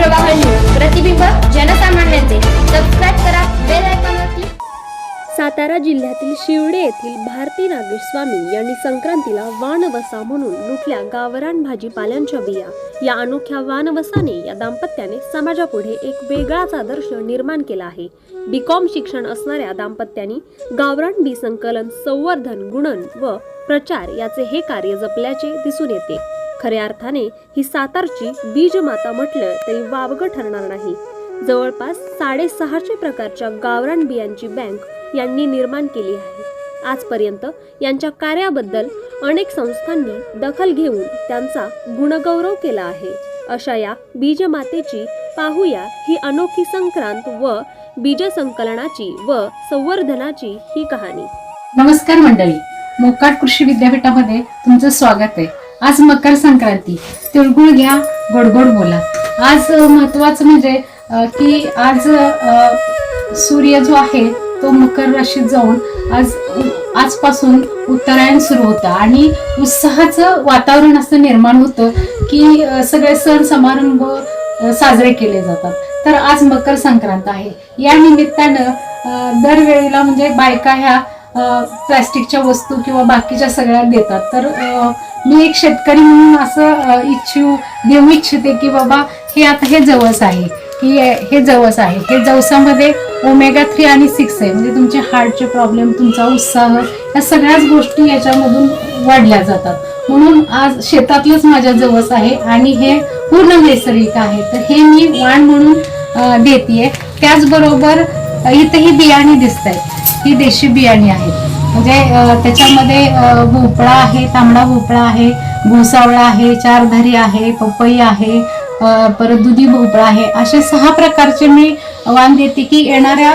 प्रवाह न्यूज प्रतिबिंब जनसामान्यांचे. सबस्क्राईब करा बेल आयकॉनवरती सातारा जिल्ह्यातील शिवडे येथील भारती नागेश स्वामी यांनी संक्रांतीला वानवसा म्हणून लुटल्या गावरान भाजीपाल्यांच्या बिया. या अनोख्या वानवसाने या दाम्पत्याने समाजापुढे एक वेगळाच आदर्श निर्माण केला आहे. बीकॉम शिक्षण असणाऱ्या दाम्पत्यांनी गावरान बी संकलन संवर्धन गुणन व प्रचार याचे हे कार्य जपल्याचे दिसून येते. खऱ्या अर्थाने ही सातारची बीजमाता म्हटलं तरी वावगं ठरणार नाही. जवळपास साडेसहाशे प्रकारच्या गावरान बियांची बँक यांनी निर्माण केली आहे. आजपर्यंत यांच्या कार्याबद्दल अनेक संस्थांनी दखल घेऊन त्यांचा गुणगौरव केला आहे. अशा या बीजमातेची पाहूया ही अनोखी संक्रांत व बीज संकलनाची व संवर्धनाची ही कहाणी. नमस्कार मंडळी. मोकाट कृषी विद्यापीठामध्ये तुमचं स्वागत आहे. आज मकर संक्रांती. तिळगुळ घ्या गोडगोड बोला. आज महत्वाचं म्हणजे की आज सूर्य जो आहे तो मकर राशीत जाऊन आज आजपासून उत्तरायण सुरू होतं. आणि उत्साहाचं वातावरण असं निर्माण होतं की सगळे सण समारंभ साजरे केले जातात. तर आज मकर संक्रांत आहे. या निमित्तानं दरवेळेला म्हणजे बायका ह्या प्लॅस्टिकच्या वस्तू किंवा बाकीच्या सगळ्या देतात. तर मी एक शेतकरी म्हणून असं इच्छू देऊ इच्छिते की बाबा हे आता हे जवळच आहे. की हे जवस आहे. हे जवसामध्ये ओमेगा थ्री आणि सिक्स आहे. म्हणजे तुमचे हार्टचे प्रॉब्लेम तुमचा उत्साह या सगळ्याच गोष्टी याच्यामधून वाढल्या जातात. म्हणून आज शेतातलंच माझ्या जवस आहे आणि हे पूर्ण नैसर्गिक आहे. तर हे मी वाण म्हणून देते देतेय. त्याचबरोबर अ, इथं ही बियाणे दिसत आहेत ही देशी बियाणे आहेत. म्हणजे त्याच्यामध्ये भोपळा आहे तांबडा भोपळा आहे घोसावळा आहे चारधारी आहे पपई आहे परत दुधी भोपळा आहे. असे सहा प्रकारचे मी वाण देते की येणाऱ्या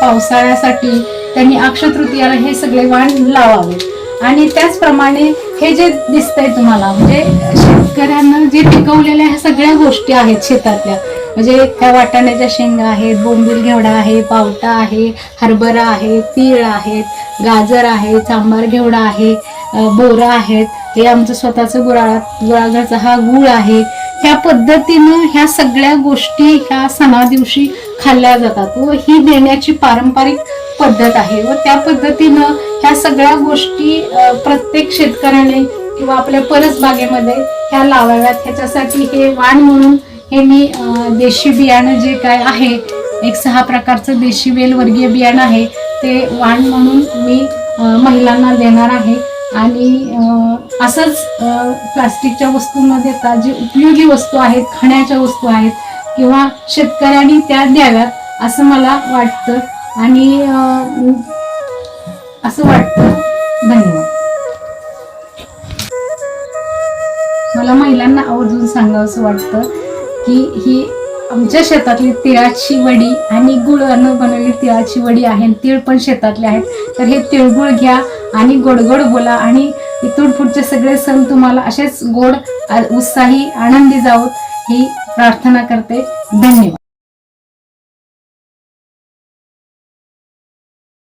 पावसाळ्यासाठी त्यांनी अक्षतृतीयाला हे सगळे वाण लावावे. आणि त्याचप्रमाणे हे जे दिसतंय तुम्हाला म्हणजे शेतकऱ्यांना जे पिकवलेल्या ह्या सगळ्या गोष्टी आहेत शेतातल्या म्हणजे त्या वाटाण्याच्या शेंगा आहेत बोंबील घेवडा आहे पावटा आहे हरभरा आहे तीळ आहेत गाजर आहे चांबार घेवडा आहे बोरं आहेत. हे आमचं स्वतःचं गुराळा गुळाघरचा हा गुळ आहे. ह्या पद्धतीनं ह्या सगळ्या गोष्टी ह्या सणा दिवशी खाल्ल्या जातात व ही देण्याची पारंपरिक पद्धत आहे व त्या पद्धतीनं ह्या सगळ्या गोष्टी प्रत्येक शेतकऱ्याने किंवा आपल्या परसबागेमध्ये ह्या लावाव्यात. ह्याच्यासाठी हे वाण म्हणून हे मी देशी बियाणं जे काय आहे एक सहा प्रकारचं देशी वेल वर्गीय बियाणं आहे ते वाण म्हणून मी महिलांना देणार आहे. आणि असंच प्लास्टिकच्या वस्तू न देता जे उपयोगी वस्तू आहेत खाण्याच्या वस्तू आहेत किंवा शेतकऱ्यांनी त्या द्याव्यात असं मला वाटतं. आणि असं वाटतं. धन्यवाद. मला महिलांना आवर्जून सांगावंसं वाटतं की ही आमच्या शेतातली तिळाची वडी आणि गुळानं बनवलेली तिळाची वडी आहे तीळ पण शेतातले आहेत. तर हे तिळगुळ घ्या आणि गोडगोड बोला आणि इथून पुढचे सगळे सण तुम्हाला असेच गोड उत्साही आनंदी जाऊ ही प्रार्थना करते. धन्यवाद.